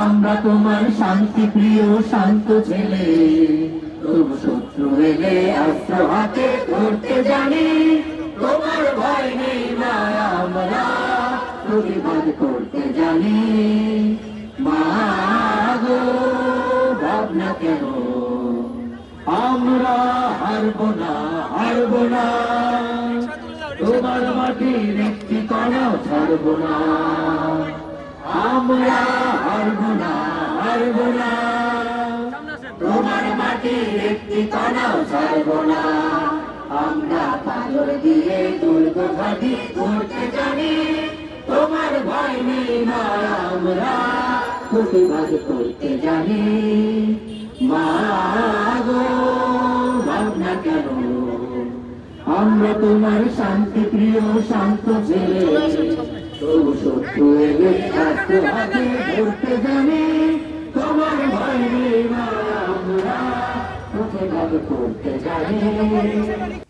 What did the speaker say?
আমরা তোমার শান্তি প্রিয়, শান্ত ছেলে। শত্রু এলে অস্ত্র হাতে জানি। তোমার ভয় নেই আমরা, প্রতিবাদ করতে জানি। ভাবনা কেন? আমরা হারব না হারব না। তোমার মাটির একটি কণা ছাড়ব না। না তোমার মাটির একটি কণাও ছাড়ব না। আমরা পাথর দিয়ে দুর্গ ঘাটি করতে জানি। তোমার ভয় নেই মা, আমরা প্রতিবাদ করতে জানি। মা গো ভাবনা কেন। আমরা তোমার শান্তি প্রিয়, শান্ত ছেলে। তবু শত্রু ধরতে জানি। ভয়